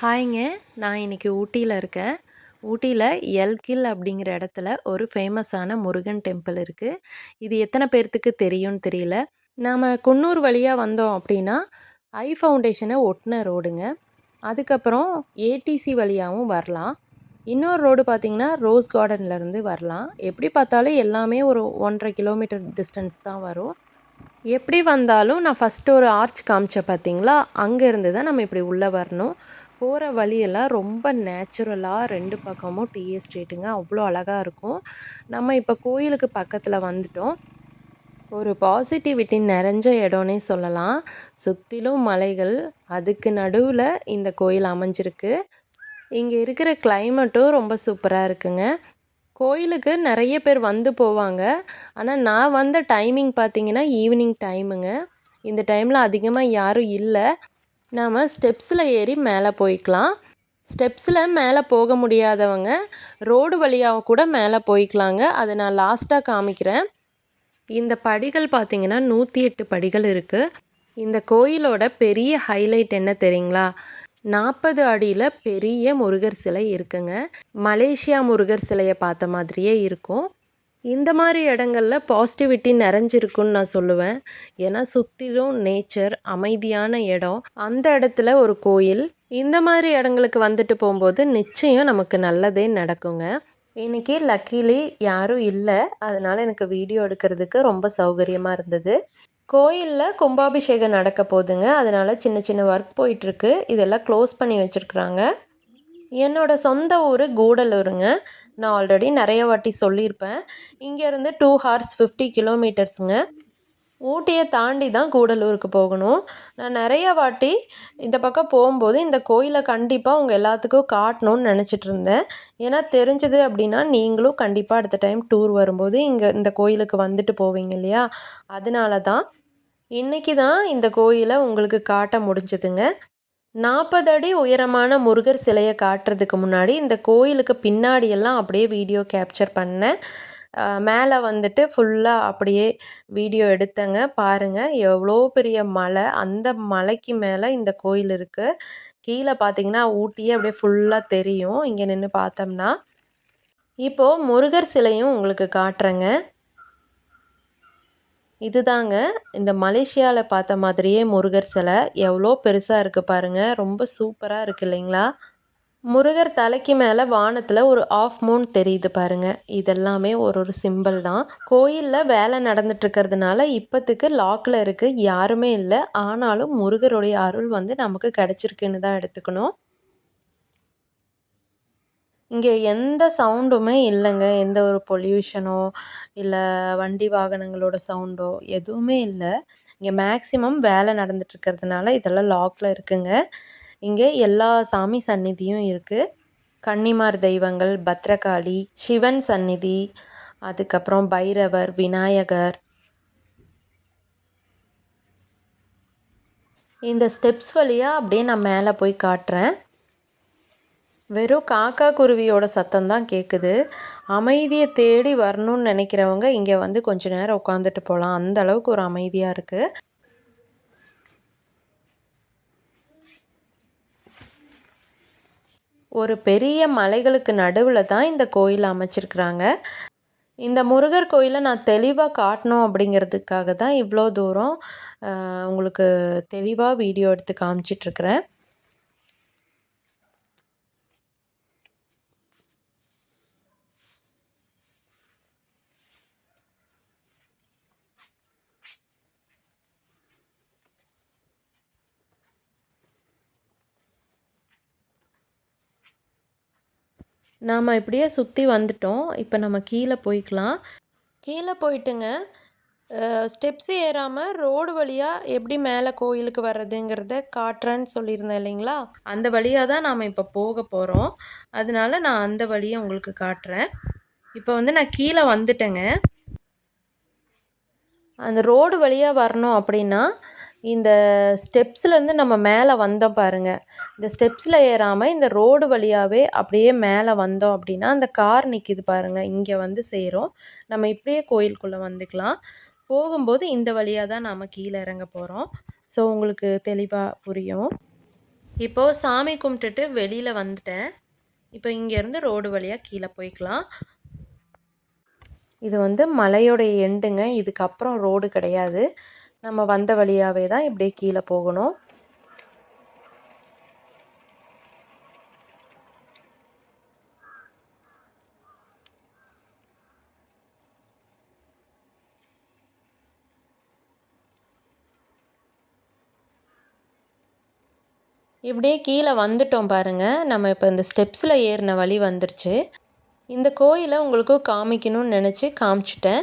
ஹாய்ங்க. நான் இன்றைக்கி ஊட்டியில் இருக்கேன். ஊட்டியில் எல்கில் அப்படிங்கிற இடத்துல ஒரு ஃபேமஸான முருகன் டெம்பிள் இருக்குது இது எத்தனை பேர்த்துக்கு தெரியும்னு தெரியல. நாம் குன்னூர் வழியாக வந்தோம் அப்படின்னா ஐ ஃபவுண்டேஷனை ஒட்டின ரோடுங்க. அதுக்கப்புறம் ஏடிசி வழியாகவும் வரலாம். இன்னொரு ரோடு பார்த்திங்கன்னா ரோஸ் கார்டன்லேருந்து வரலாம். எப்படி பார்த்தாலும் எல்லாமே ஒரு ஒன்றரை கிலோமீட்டர் டிஸ்டன்ஸ் தான் வரும். எப்படி வந்தாலும் நான் ஃபஸ்ட்டு ஒரு ஆர்ச் காமிச்சேன் பார்த்தீங்களா? அங்கேருந்து தான் நம்ம இப்படி உள்ளே வரணும். போகிற வழியெல்லாம் ரொம்ப நேச்சுரலாக ரெண்டு பக்கமும் டீ எஸ்டேட்டுங்க அவ்வளோ அழகாக இருக்கும். நம்ம இப்போ கோயிலுக்கு பக்கத்தில் வந்துட்டோம். ஒரு பாசிட்டிவிட்டி நிறைஞ்ச இடம்னே சொல்லலாம். சுற்றிலும் மலைகள் அதுக்கு நடுவில் இந்த கோயில் அமைஞ்சிருக்கு. இங்கே இருக்கிற கிளைமேட்டும் ரொம்ப சூப்பராக இருக்குங்க. கோயிலுக்கு நிறைய பேர் வந்து போவாங்க. ஆனால் நான் வந்த டைமிங் பார்த்தீங்கன்னா ஈவினிங் டைமுங்க இந்த டைமில் அதிகமாக யாரும் இல்லை. நாம் ஸ்டெப்ஸில் ஏறி மேலே போய்க்கலாம். ஸ்டெப்ஸில் மேலே போக முடியாதவங்க ரோடு வழியாக கூட மேலே போய்க்கலாங்க. அதை நான் லாஸ்ட்டாக காமிக்கிறேன். இந்த படிகள் பார்த்திங்கன்னா நூற்றி எட்டு படிகள் இருக்குது இந்த கோயிலோட பெரிய ஹைலைட் என்ன தெரியுங்களா? நாற்பது அடியில் பெரிய முருகர் சிலை இருக்குங்க. மலேசியா முருகர் சிலையை பார்த்த மாதிரியே இருக்கும். இந்த மாதிரி இடங்களில் பாசிட்டிவிட்டி நிறைஞ்சிருக்குன்னு நான் சொல்லுவேன். ஏன்னா சுற்றிலும் நேச்சர் அமைதியான இடம். அந்த இடத்துல ஒரு கோயில் இந்த மாதிரி இடங்களுக்கு வந்துட்டு போகும்போது நிச்சயம் நமக்கு நல்லதே நடக்குங்க. இன்றைக்கி லக்கிலி யாரும் இல்லை. அதனால் எனக்கு வீடியோ எடுக்கிறதுக்கு ரொம்ப சௌகரியமாக இருந்தது. கோயிலில் கும்பாபிஷேகம் நடக்க போகுதுங்க. அதனால் சின்ன சின்ன ஒர்க் போயிட்டுருக்கு இதெல்லாம் க்ளோஸ் பண்ணி வச்சுருக்குறாங்க. என்னோடய சொந்த ஊர் கூடலூருங்க. நான் ஆல்ரெடி நிறைய வாட்டி சொல்லியிருப்பேன். இங்கேருந்து டூ ஹார்ஸ் ஃபிஃப்டி கிலோமீட்டர்ஸுங்க ஊட்டியை தாண்டி தான் கூடலூருக்கு போகணும். நான் நிறைய வாட்டி இந்த பக்கம் போகும்போது இந்த கோயிலை கண்டிப்பாக உங்கள் எல்லாத்துக்கும் காட்டணும்னு நினச்சிட்டு இருந்தேன். ஏன்னா தெரிஞ்சது அப்படின்னா நீங்களும் கண்டிப்பாக அடுத்த டைம் டூர் வரும்போது இங்கே இந்த கோயிலுக்கு வந்துட்டு போவீங்க இல்லையா? அதனால தான் இன்றைக்கி தான் இந்த கோயிலை உங்களுக்கு காட்ட முடிஞ்சதுங்க. நாற்பது அடி உயரமான முருகர் சிலையை காட்டுறதுக்கு முன்னாடி இந்த கோயிலுக்கு பின்னாடியெல்லாம் அப்படியே வீடியோ கேப்சர் பண்ணேன். மேலே வந்துட்டு ஃபுல்லாக அப்படியே வீடியோ எடுத்தேங்க. பாருங்கள் எவ்வளோ பெரிய மலை. அந்த மலைக்கு மேலே இந்த கோயில் இருக்குது கீழே பார்த்தீங்கன்னா ஊட்டியே அப்படியே ஃபுல்லாக தெரியும். இங்கே நின்று பார்த்தோம்னா. இப்போது முருகர் சிலையும் உங்களுக்கு காட்டுறேங்க. இதுதாங்க. இந்த மலேசியாவில் பார்த்த மாதிரியே முருகர் சிலை எவ்வளோ பெருசாக இருக்குது பாருங்கள் ரொம்ப சூப்பராக இருக்குது இல்லைங்களா? முருகர் தலைக்கு மேலே வானத்தில் ஒரு ஆஃப் மூன் தெரியுது பாருங்கள் இதெல்லாமே ஒரு ஒரு சிம்பிள் தான். கோயிலில் வேலை நடந்துட்டுருக்கிறதுனால இப்போத்துக்கு லாக்கில் இருக்குது யாருமே இல்லை. ஆனாலும் முருகருடைய அருள் வந்து நமக்கு கிடச்சிருக்குன்னு தான் எடுத்துக்கணும். இங்கே எந்த சவுண்டுமே இல்லைங்க. எந்த ஒரு பொல்யூஷனோ இல்லை வண்டி வாகனங்களோட சவுண்டோ எதுவுமே இல்லை. இங்கே மேக்ஸிமம் வேலை நடந்துகிட்ருக்கறதுனால இதெல்லாம் லாக்கில் இருக்குங்க. இங்கே எல்லா சாமி சந்நிதியும் இருக்குது கன்னிமார் தெய்வங்கள் பத்ரகாளி சிவன் சந்நிதி அதுக்கப்புறம் பைரவர் விநாயகர். இந்த ஸ்டெப்ஸ் வழியாக அப்படியே நான் மேலே போய் காட்டுறேன். வெறும் காக்கா குருவியோட சத்தம் தான் கேட்குது அமைதியை தேடி வரணும்னு நினைக்கிறவங்க இங்கே வந்து கொஞ்ச நேரம் உட்காந்துட்டு போகலாம் அந்த அளவுக்கு ஒரு அமைதியாக இருக்குது ஒரு பெரிய மலைகளுக்கு நடுவில் தான் இந்த கோயில் அமைச்சிருக்கிறாங்க. இந்த முருகர் கோயிலை நான் தெளிவாக காட்டணும் அப்படிங்கிறதுக்காக தான் இவ்வளோ தூரம் உங்களுக்கு தெளிவாக வீடியோ எடுத்து காமிச்சிட்ருக்கிறேன் நாம் இப்படியே சுற்றி வந்துட்டோம். இப்போ நம்ம கீழே போய்க்கலாம். கீழே போயிட்டுங்க. ஸ்டெப்ஸ் ஏறாமல் ரோடு வழியாக எப்படி மேலே கோயிலுக்கு வர்றதுங்கிறத காட்டுறேன்னு சொல்லியிருந்தேன் இல்லைங்களா? அந்த வழியாக தான் நாம் இப்போ போக போகிறோம் அதனால நான் அந்த வழியை உங்களுக்கு காட்டுறேன். இப்போ வந்து நான் கீழே வந்துட்டேங்க. அந்த ரோடு வழியாக வரணும் அப்படின்னா இந்த ஸ்டெப்ஸ்லேருந்து நம்ம மேலே வந்தோம் பாருங்கள் இந்த ஸ்டெப்ஸில் ஏறாமல் இந்த ரோடு வழியாகவே அப்படியே மேலே வந்தோம் அப்படின்னா அந்த கார் நிற்கிது பாருங்கள் இங்கே வந்து சேரும். நம்ம இப்படியே கோயிலுக்குள்ளே வந்துக்கலாம். போகும்போது இந்த வழியாக தான் நாம் கீழே இறங்க போகிறோம் ஸோ உங்களுக்கு தெளிவாக புரியும். இப்போது சாமி கும்பிட்டுட்டு வெளியில் வந்துட்டேன். இப்போ இங்கேருந்து ரோடு வழியாக கீழே போய்க்கலாம். இது வந்து மலையோடைய எண்டுங்க. இதுக்கப்புறம் ரோடு கிடையாது. நம்ம வந்த வழியாகவே தான் இப்படியே கீழே போகணும். இப்படியே கீழே வந்துட்டோம் பாருங்கள் நம்ம இப்போ இந்த ஸ்டெப்ஸில் ஏறின வழி வந்துருச்சு. இந்த கோயிலை உங்களுக்கு காமிக்கணும்னு நினச்சி காமிச்சிட்டேன்.